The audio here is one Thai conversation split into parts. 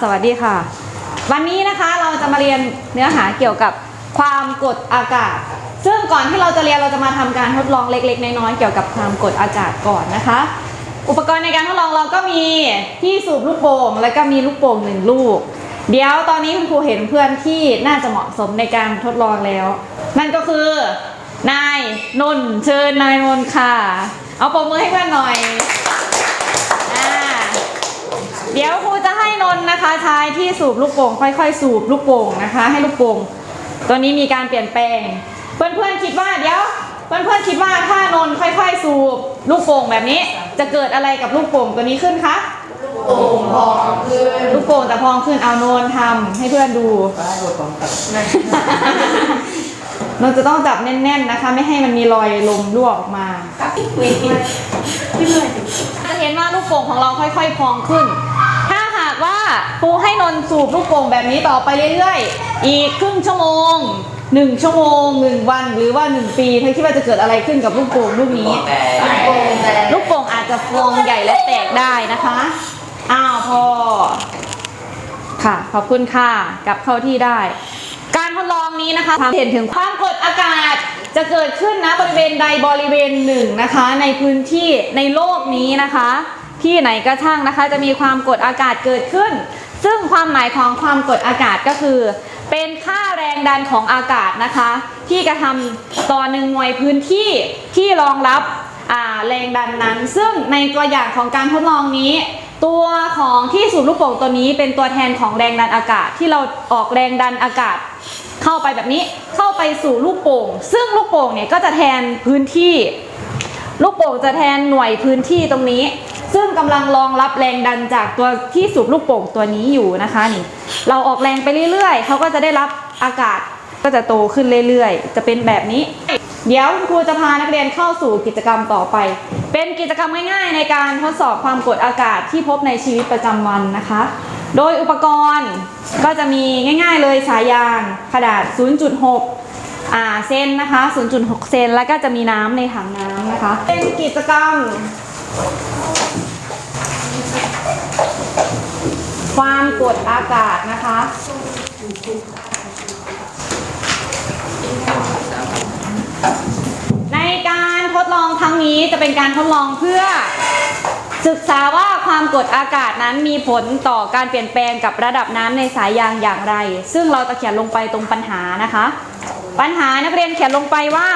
สวัสดีค่ะ วันนี้นะคะเราจะมาเรียนเนื้อหาเกี่ยวกับความกดอากาศ ซึ่งก่อนที่เราจะเรียนเราจะมาทำการทดลองเล็ก ๆ น้อยๆเกี่ยวกับความกดอากาศก่อนนะคะ อุปกรณ์ในการทดลองเราก็มีที่สูบลูกโป่งแล้วก็มีลูกโป่งหนึ่งลูก เดี๋ยวตอนนี้คุณครูเห็นเพื่อนที่น่าจะเหมาะสมในการทดลองแล้ว นั่นก็คือนายนนท์เชิญนายนนท์ค่ะ เอาปรบมือให้เพื่อนหน่อยอ่าเดี๋ยวค นนท์นะคะใช้ที่สูบลูกโป่งค่อย ๆ สูบลูกโป่งนะคะ ให้ลูกโป่งตัวนี้มีการเปลี่ยนแปลง เพื่อนๆคิดว่าเดี๋ยวเพื่อนๆคิดว่าถ้านนท์ค่อย ๆ สูบลูกโป่งแบบนี้ จะเกิดอะไรกับลูกโป่งตัวนี้ขึ้นคะโป่งพองขึ้นลูกโป่งจะพองขึ้นเอานนท์ทำให้เพื่อนดูป้าบทของตัดนนท์จะต้องจับแน่น ๆนะคะ ไม่ให้มันมีรอยลมรั่วออกมาครับคุยที่ที่เมื่อยจะเห็นว่าลูกโป่งของเราค่อย ๆ พองขึ้นถ้าหากว่า ครูให้นนท์สูบลูกโป่งแบบนี้ต่อไปเรื่อยๆ อีกครึ่งชั่วโมงหนึ่งชั่วโมงหนึ่งวันหรือว่าหนึ่งปีเธอคิดว่าจะเกิดอะไรขึ้นกับลูกโป่งลูกนี้แต่โป่งแต่ลูกโป่งอาจจะฟองใหญ่และแตกได้นะคะ อ้าวพอ ค่ะ ขอบคุณค่ะ กลับเข้าที่ได้ การทดลองนี้นะคะเห็นถึงความกดอากาศจะเกิดขึ้นนะบริเวณใดบริเวณหนึ่งนะคะ ในพื้นที่ในโลกนี้นะคะ ที่ไหนก็ช่างนะคะ จะมีความกดอากาศเกิดขึ้น ซึ่งความหมายของความกดอากาศก็คือ เป็นค่าแรงดันของอากาศนะคะ ที่กระทำต่อหนึ่งหน่วยพื้นที่ที่รองรับแรงดันนั้น ซึ่งในตัวอย่างของการทดลองนี้ ตัวของที่สูบลูกโป่งตัวนี้เป็นตัวแทนของแรงดันอากาศที่เราออกแรงดันอากาศ เข้าไปแบบนี้เข้าไปสู่ลูกโป่ง ซึ่งลูกโป่งเนี่ยก็จะแทนพื้นที่ ลูกโป่งจะแทนหน่วยพื้นที่ตรงนี้ ซึ่งกำลังรองรับแรงดันจากตัวที่สูบลูกโป่งตัวนี้อยู่นะคะนี่ เราออกแรงไปเรื่อยๆเขาก็จะได้รับอากาศก็จะโตขึ้นเรื่อยๆ จะเป็นแบบนี้ เดี๋ยวคุณครูจะพานักเรียนเข้าสู่กิจกรรมต่อไป เป็นกิจกรรมง่ายๆ ในการทดสอบความกดอากาศที่พบในชีวิตประจำวันนะคะ โดยอุปกรณ์ก็จะมีง่ายๆเลยสายยางขนาด 0.6อ่าเซนนะคะ 0.6 เซนแล้วก็จะมีน้ำในถังน้ำนะคะ เป็นกิจกรรม ความกดอากาศนะคะ ในการทดลองครั้งนี้จะเป็นการทดลองเพื่อ ศึกษาว่าความกดอากาศนั้นมีผลต่อการเปลี่ยนแปลงกับระดับน้ำในสายยางอย่างไร ซึ่งเราจะเขียนลงไปตรงปัญหานะคะ ปัญหานักเรียนเขียนลงไปว่า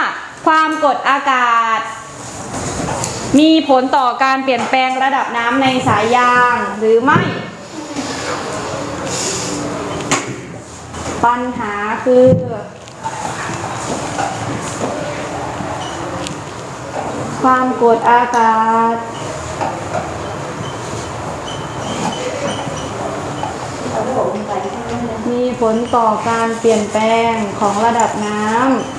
ความกดอากาศมีผลต่อการเปลี่ยนแปลงระดับน้ำในสายยางหรือไม่ ปัญหาคือ ความกดอากาศ มีผลต่อการเปลี่ยนแปลงของระดับน้ำ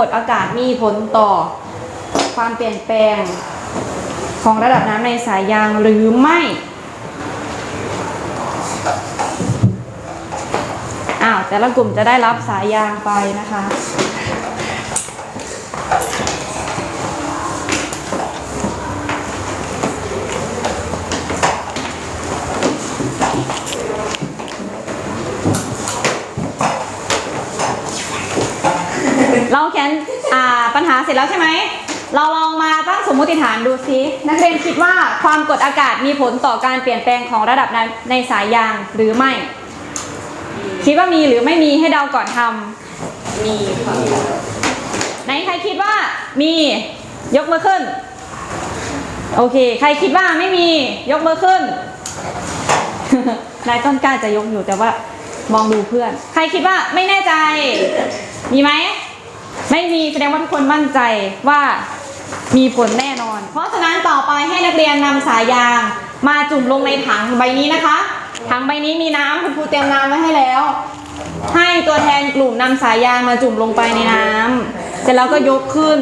กดอากาศมีผลต่อ ความเปลี่ยนแปลงของระดับน้ำในสายยางหรือไม่อ้าวแต่ละกลุ่มจะได้รับสายยางไปนะคะ เราเขียนอ่าปัญหาเสร็จแล้วใช่ไหม เราลองมาตั้งสมมุติฐานดูซินักเรียนคิดว่าความกดอากาศมีผลต่อการเปลี่ยนแปลงของระดับน้ำในสายยางหรือไม่ คิดว่ามีหรือไม่มีให้เดาก่อนทำมีค่ะไหนใครคิดว่ามียกมือขึ้น โอเค ใครคิดว่าไม่มียกมือขึ้นนายต้นกล้าจะยกอยู่แต่ว่ามองดูเพื่อน ใครคิดว่าไม่แน่ใจ มีไหม ไม่มีแสดงว่าทุกคนมั่นใจว่ามีผลแน่นอน เพราะฉะนั้นต่อไปให้นักเรียนนำสายยางมาจุ่มลงในถังใบนี้นะคะ ถังใบนี้มีน้ำคุณครูเตรียมน้ำไว้ให้แล้ว ให้ตัวแทนกลุ่มนำสายยางมาจุ่มลงไปในน้ำเสร็จแล้วก็ยกขึ้น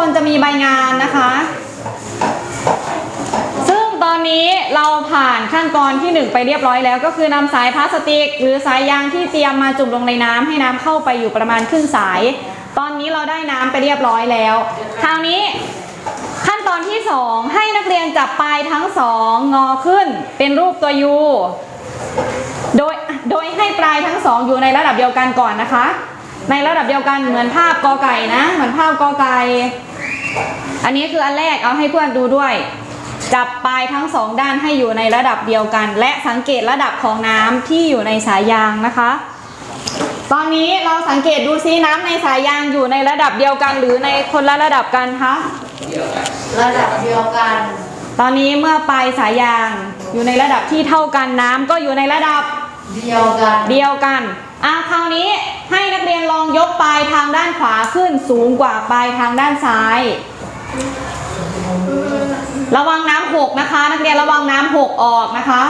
คนจะมีใบงานนะคะ ซึ่งตอนนี้เราผ่านขั้นตอนที่ 1 ไปเรียบร้อยแล้ว ก็คือนำสายพลาสติก หรือสายยางที่เตรียมมาจุ่มลงในน้ำให้น้ำเข้าไปอยู่ประมาณครึ่งสาย ตอนนี้เราได้น้ำไปเรียบร้อยแล้วคราวนี้ขั้นตอนที่ 2 ให้นักเรียนจับปลายทั้งสองงอขึ้นเป็นรูปตัวยูโดยโดยให้ปลายทั้งสองอยู่ในระดับเดียวกันก่อนนะคะ ในระดับเดียวกันเหมือนภาพกอไก่นะ เหมือนภาพกอไก่ อันนี้คืออันแรกเอาให้เพื่อนดูด้วย จับปลายทั้งสองด้านให้อยู่ในระดับเดียวกัน และสังเกตระดับของน้ำที่อยู่ในสายยางนะคะ ตอนนี้เราสังเกตดูซิน้ำในสายยางอยู่ในระดับเดียวกัน หรือในคนละระดับกันคะระดับเดียวกัน ตอนนี้เมื่อปลายสายยางอยู่ในระดับที่เท่ากันน้ำก็อยู่ในระดับเดียวกัน เดียวกันอะคราวนี้ ให้นักเรียนลองยกปลายทางด้านขวาขึ้นสูงกว่าปลายทางด้านซ้าย ระวังน้ำหกนะคะ นักเรียนระวังน้ำหกออกนะคะ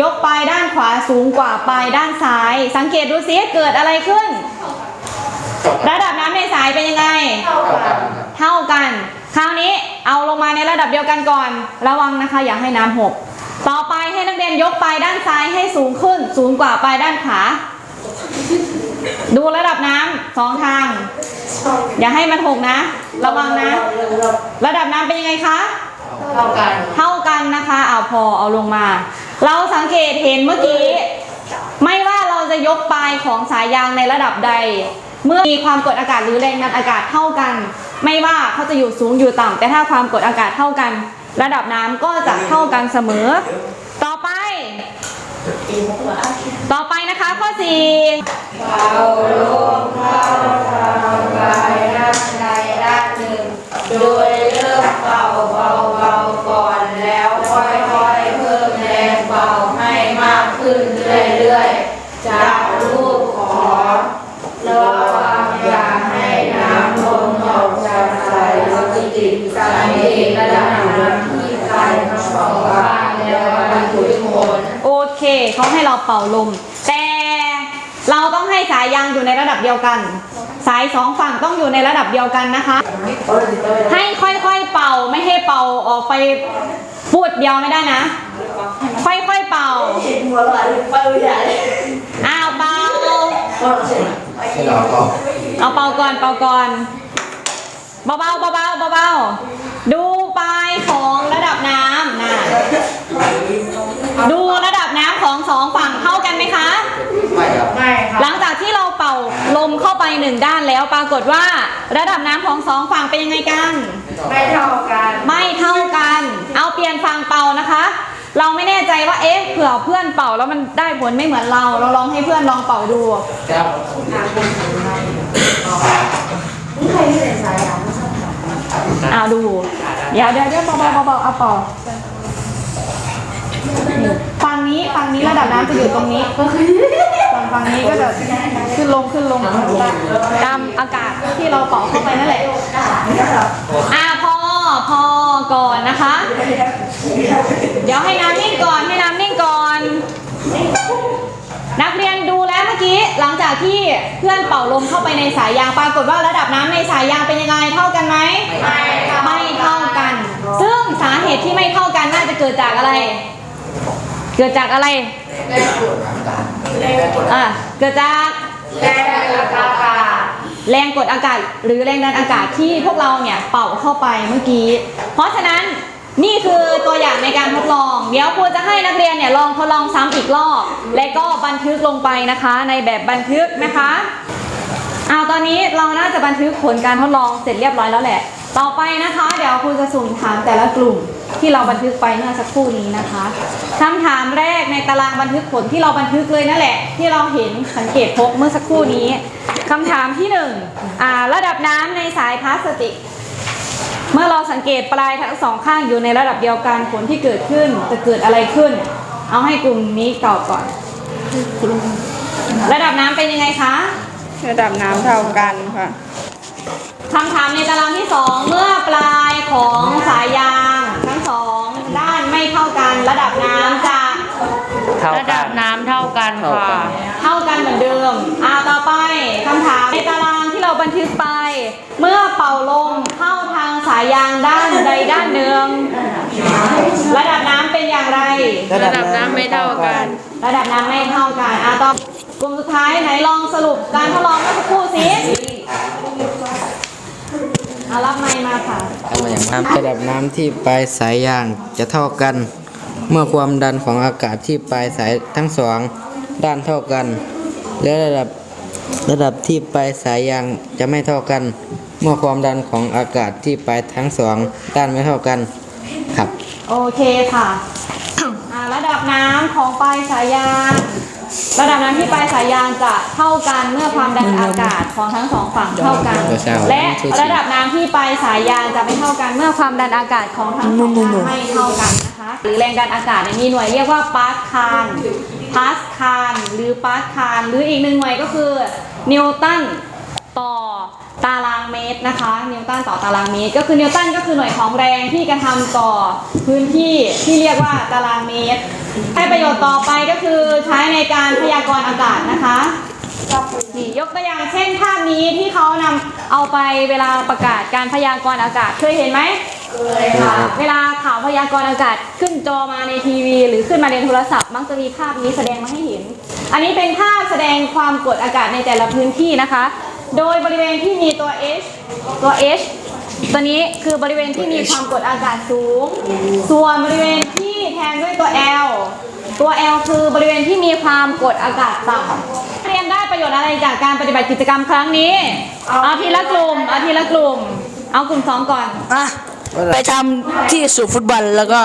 ยกปลายด้านขวาสูงกว่าปลายด้านซ้าย สังเกตดูซิเกิดอะไรขึ้น ระดับน้ำในสายเป็นยังไง เท่ากันเท่ากันคราวนี้เอาลงมาในระดับเดียวกันก่อน ระวังนะคะ อย่าให้น้ำหกต่อไปให้นักเรียนยกปลายด้านซ้ายให้สูงขึ้น สูงกว่าปลายด้านขวา ดูระดับน้ำสองทาง อย่าให้มันหกนะ ระวังนะ ระดับน้ำเป็นยังไงคะ เท่ากัน เท่ากันนะคะเอาพอเอาลงมา เราสังเกตเห็นเมื่อกี้ ไม่ว่าเราจะยกปลายของสายยางในระดับใด เมื่อมีความกดอากาศหรือแรงดันอากาศเท่ากัน ไม่ว่าเขาจะอยู่สูงอยู่ต่ำแต่ถ้าความกดอากาศเท่ากัน ระดับน้ำก็จะเท่ากันเสมอ ต่อไป ต่อไปนะคะข้อ สี่เบาลงเข้าทางกายด้านใดด้านหนึ่ง โดยเริ่มเบาเบาเบาก่อนแล้วค่อยๆเพิ่มแรงเบาให้มากขึ้นเรื่อยๆจากรูปขอระวังอย่าให้น้ำลงออกจากสายพลาสติกสังเกระดับน้ำที่ปลายทั้งสองข้างแล้วบรรทุกคนโอเคเขาให้เราเป่าลม เดียวกัน สายสองฝั่งต้องอยู่ในระดับเดียวกันนะคะ ให้ค่อยๆเป่าไม่ให้เป่าออกไปพูดเดียวไม่ได้นะ ค่อยๆเป่าอ้าวเป่าเราก็เอาเป่าก่อนเป่าก่อนเบาๆเบาๆเบาๆดูปลายของระดับน้ำนะดูระดับน้ำของสองฝั่งเท่ากันไหมคะ ไม่ครับ ไม่ค่ะ หลังจากที่เราเป่าลมเข้าไปหนึ่งด้านแล้วปรากฏว่าระดับน้ำของสองฝั่งเป็นยังไงกัน ไม่เท่ากัน ไม่เท่ากัน เอาเปลี่ยนฝั่งเป่านะคะ เราไม่แน่ใจว่าเอ๊ะเผื่อเพื่อนเป่าแล้วมันได้ผลไม่เหมือนเรา เราลองให้เพื่อนลองเป่าดู ครับใครที่ไหนสายอะอ้าวดู เดี๋ยวเดี๋ยวเดี๋ยวเบาๆเบาๆเอาเป่าฝั่ง นี้ฝั่งนี้ระดับน้ำจะอยู่ตรงนี้ส่วนฝั่งนี้ก็จะขึ้นลงขึ้นลงตามอากาศที่เราเป่าเข้าไปนั่นแหละอ่าพอพอก่อนนะคะ เดี๋ยวให้น้ำนิ่งก่อนให้น้ำนิ่งก่อน นักเรียนดูแล้วเมื่อกี้หลังจากที่เพื่อนเป่าลมเข้าไปในสายยางปรากฏว่าระดับน้ำในสายยางเป็นยังไงเท่ากันไหมไม่ไม่เท่ากัน ซึ่งสาเหตุที่ไม่เท่ากันน่าจะเกิดจากอะไร เกิดจากอะไรอะเกิดจากแรงอากาศแรงกดอากาศหรือแรงดันอากาศที่พวกเราเนี่ยเป่าเข้าไปเมื่อกี้ เพราะฉะนั้นนี่คือตัวอย่างในการทดลอง เดี๋ยวครูจะให้นักเรียนเนี่ยลองทดลองซ้ำอีกรอบ และก็บันทึกลงไปนะคะ ในแบบบันทึกนะคะเอาตอนนี้เราน่าจะบันทึกผลการทดลองเสร็จเรียบร้อยแล้วแหละ ต่อไปนะคะ เดี๋ยวครูจะสุ่มถามแต่ละกลุ่ม ที่เราบันทึกไปเมื่อสักครู่นี้นะคะคำถามแรกในตารางบันทึกผลที่เราบันทึกเลยนั่นแหละ ที่เราเห็นสังเกตพบเมื่อสักครู่นี้คำถามที่หนึ่งอ่าระดับน้ำในสายพลาสติก เมื่อเราสังเกตปลายทั้งสองข้างอยู่ในระดับเดียวกันผลที่เกิดขึ้นจะเกิดอะไรขึ้น เอาให้กลุ่มนี้ตอบก่อน ระดับน้ำเป็นยังไงคะ ระดับน้ำเท่ากันค่ะคำถามในตารางที่สองเมื่อปลายของสายยางทั้งสองด้านไม่เท่ากัน ระดับน้ำจะ เท่าระกัดันบน้ำเท่ากันค่ะเท่ากันเหมือนเดิม อ่าต่อไปคำถามในตารางที่เราบันทึกไป เมื่อเป่าลมเข้าทางสายยางด้านใดด้านหนึ่งระดับน้ำเป็นอย่างไร ระดับน้ำไม่เท่ากัน ระดับน้ำไม่เท่ากันอะต่อกลุ่มสุดท้ายไหนลองสรุปการทดลองเมื่อสักครู่สิเอารับไมค์มาค่ะระดับน้ำที่ปลายสายยางจะเท่ากัน เมื่อความดันของอากาศที่ปลายสายทั้งสองด้านเท่ากัน และระดับระดับที่ปลายสายยางจะไม่เท่ากัน เมื่อความดันของอากาศที่ปลายทั้งสองด้านไม่เท่ากันครับ โอเคค่ะ อะระดับน้ำของปลายสายยาง ระดับน้ำที่ปลายสายยางจะเท่ากันเมื่อความดันอากาศของทั้งสองฝั่งเท่ากัน และระดับน้ำที่ปลายสายยางจะไม่เท่ากันเมื่อความดันอากาศของทั้งสองด้านไม่เท่ากันนะคะหรือแรงดันอากาศเนี่ยมีหน่วยเรียกว่าปาสคาลพาสคาลหรือปาสคาลหรืออีกหนึ่งหน่วยก็คือนิวตันต่อตารางเมตรนะคะ นิวตันต่อตารางเมตร ก็คือนิวตันก็คือหน่วยของแรงที่กระทำต่อพื้นที่ที่เรียกว่าตารางเมตร ให้ประโยชน์ต่อไปก็คือใช้ในการพยากรณ์อากาศนะคะนี่ยกตัวอย่างเช่นภาพนี้ที่เขานำเอาไปเวลาประกาศการพยากรณ์อากาศเคยเห็นไหมเคยค่ะ เวลาข่าวพยากรณ์อากาศขึ้นจอมาในทีวี หรือขึ้นมาในโทรศัพท์ มักจะมีภาพนี้แสดงมาให้เห็น อันนี้เป็นภาพแสดงความกดอากาศในแต่ละพื้นที่นะคะ โดยบริเวณที่มีตัว H ตัว H ตัวนี้คือบริเวณที่มีความกดอากาศสูง ส่วนบริเวณที่ แทนด้วยตัว L ตัว L คือบริเวณที่มีความกดอากาศต่ำเรียนได้ประโยชน์อะไรจากการปฏิบัติกิจกรรมครั้งนี้ เอาทีละกลุ่ม เอาทีละกลุ่ม เอากลุ่มสองก่อน อะไปทำที่สูบฟุตบอลแล้วก็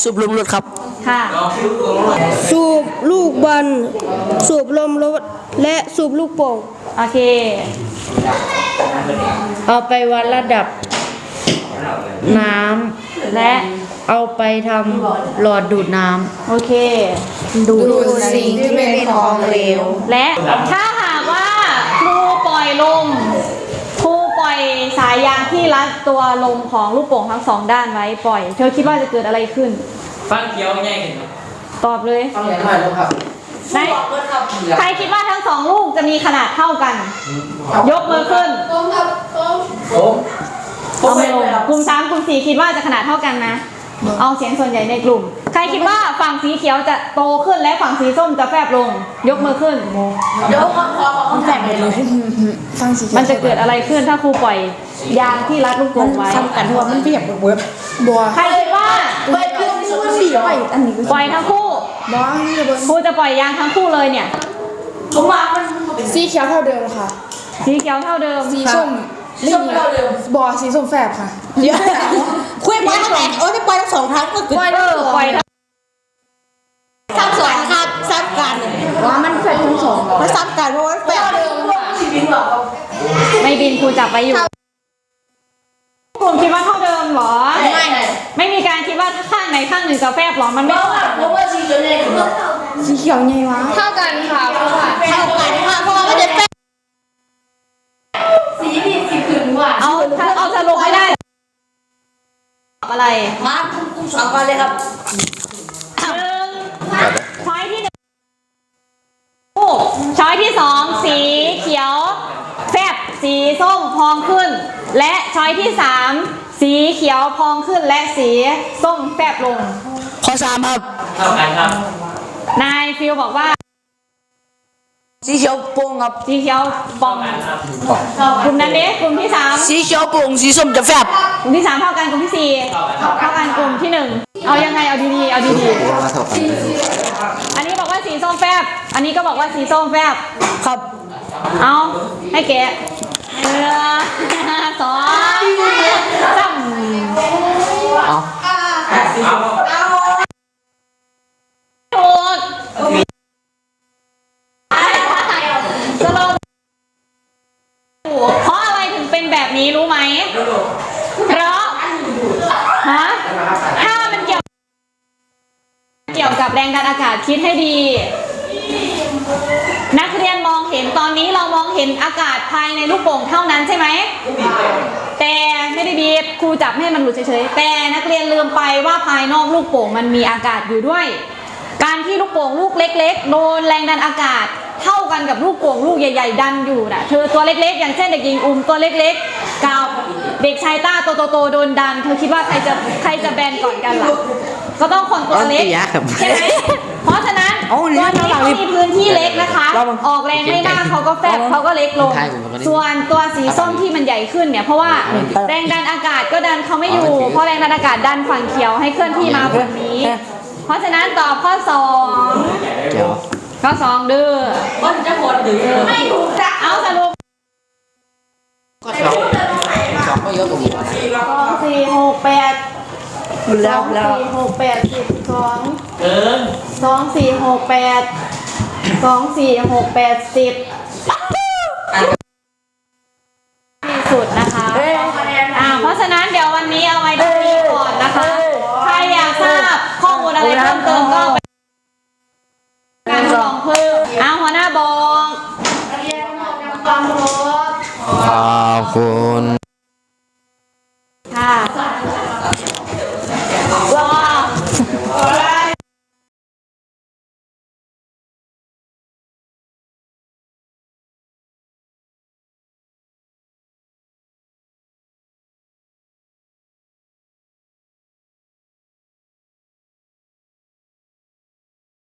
สูบลมรถครับ ค่ะ สูบลูกบอลสูบลมรถและสูบลูกโป่งโอเค เอาไปวัดระดับน้และำ เอาไปทำหลอดดูดน้โอเคำดูดสิ่งที่เป็นของเหลว และถ้าหากว่าครูปล่อยลมครูปล่อยสายยางที่รัดตัวลมของลูกโป่งทั้งสองด้านไว้ปล่อย เธอคิดว่าจะเกิดอะไรขึ้น ฟังเขียวง่ายขึ้นครับตอบเลยต้องเรียนใหม่แล้วครับไหนใครคิดว่าทั้งสองลูกจะมีขนาดเท่ากัน ยกมือขึ้นผมเอามือลงกลุ่มสามกลุ่มสี่คิดว่าจะขนาดเท่ากันนะ เอาเสียงส่วนใหญ่ในกลุ่ม ใครคิดว่าฝั่งสีเขียวจะโตขึ้นและฝั่งสีส้มจะแฟบลง ยกมือขึ้น เดี๋ยวขอขอขอแจกเลยมันจะเกิดอะไรขึ้นถ้าครูปล่อย ยางที่รัดลูกโป่งไว้ ทำกันทั่วมันเปียกเบิร์ดบัวใครคิดว่าเปิดเครื่องที่สุดสี่ไปอันนี้ปล่อยทั้งคู่บัวนี่ระเบิดครูจะปล่อยยางทั้งคู่เลยเนี่ยผมว่ามันสีเขียวเท่าเดิมค่ะ สีเขียวเท่าเดิม สีส้มส้มเท่าเดิมบัวสีส้มแฝบค่ะ เดี๋ยวคุยไปทั้งสองโอ้ยไปทั้งสองครั้งก็เกิดเออปล่อยทั้งซ้ำสองครับซ้ำกันว่ามันแฝบทั้งสองมันซ้ำกันเพราะว่าแฝบชีวิตแบบไม่บินครูจับไว้อยู่กลุ่มคิดว่าเท่าเดิมเหรอ ไม่ ไม่มีการคิดว่าข้างไหนข้างหนึ่งจะแฟบเหรอ มันเพไม่ราะว่าผมว่าชีวิตเนี่ยคือแบบสีเขียวไงวะเท่ากันค่ะเพราะว่าเท่ากันค่ะเพราะว่ามันจะแฝบสีนี่สีขึ้นว่าเอาถ้าเอาสรุปไม่ได้ต อะไรมากุ้งสองก่อนเลยครับหนึ่งช้อยที่หนึ่งลูกช้อยที่สองสีเขียวแฟบสีส้มพองขึ้น และช้อยที่สามสีเขียวพองขึ้นและสีส้มแฟบลง ข้อสามครับเท่ากันครับ นายฟิลบอกว่า สีเขียวโป่งครับ สีเขียวปองกลุ่มนั้นเด็กลุ่มที่สามสีเขียวโป่งสีส้มจะแฟบ ลุ่มที่สามเท่ากันกลุ่มที่สี่เท่ากันกลุ่มที่หนึ่งเอายังไงเอาดีๆเอาดีมาเท่ากันๆอันนี้บอกว่าสีส้มแฟบ อันนี้ก็บอกว่าสีส้มแฟบ ครับ เอาให้แกะเออสองสามเอาถูกสโลเพราะอะไรถึงเป็นแบบนี้รู้ไหม เพราะฮะถ้ามันเกี่ยว เกี่ยวกับแรงดันอากาศคิดให้ดี นักเรียนมองเห็นตอนนี้เรามองเห็นอากาศภายในลูกโป่งเท่านั้นใช่ไหมแต่ไม่ได้บีบครูจับให้มันหลุดเฉยๆแต่นักเรียนลืมไปว่าภายนอกลูกโป่งมันมีอากาศอยู่ด้วย การที่ลูกโป่งลูกเล็ก ๆ โดนแรงดันอากาศเท่ากันกับลูกโป่งลูกใหญ่ ๆ ดันอยู่น่ะเธอตัวเล็กๆ อย่างเช่นเด็กหญิงอุ้มตัวเล็กๆกับ เด็กชายต้าตัวโตๆโดนดันเธอคิดว่าใครจะใครจะแบนก่อนกันล่ะก็ต้องคนตัวเล็กเอาตียะครับใช่ไหมเพราะฉะนั้นเอาตัวเนี่ยนี้เขามีพื้นที่เล็กนะคะเรามาออกแรงไม่มากเขาก็แฟบเขาก็เล็กลงใช่ผมก็ได้ส่วนตัวสีส้มที่มันใหญ่ขึ้นเนี่ยเพราะว่าแรงดันอากาศก็ดันเขาไม่อยู่ เพราะแรงดันอากาศดันฝั่งเขียวให้เคลื่อนที่มาฝั่งนี้ เพราะฉะนั้นตอบข้อสองเดี๋ยวข้อสองดื้อมันจะหมดหรือไม่ถูกจักเอาสรุปก็สองสอง ก็เยอะกว่าหมูสองสี่หกแปดสแล้อวงแล้วสี่หกแปดสิบสองเกินสองสี่หกแปดสองสี่หกแปดสิบที่สุดนะคะอ่าเพราะฉะนั้นเดี๋ยววันนี้เอาไว้ตรงนี้ก่อนนะคะ ใครอยากทราบข้อมูลอะไรเพิ่มเติมก็ไปการทดลองเพิ่มอ้าวหัวหน้าบอกขอบคุณ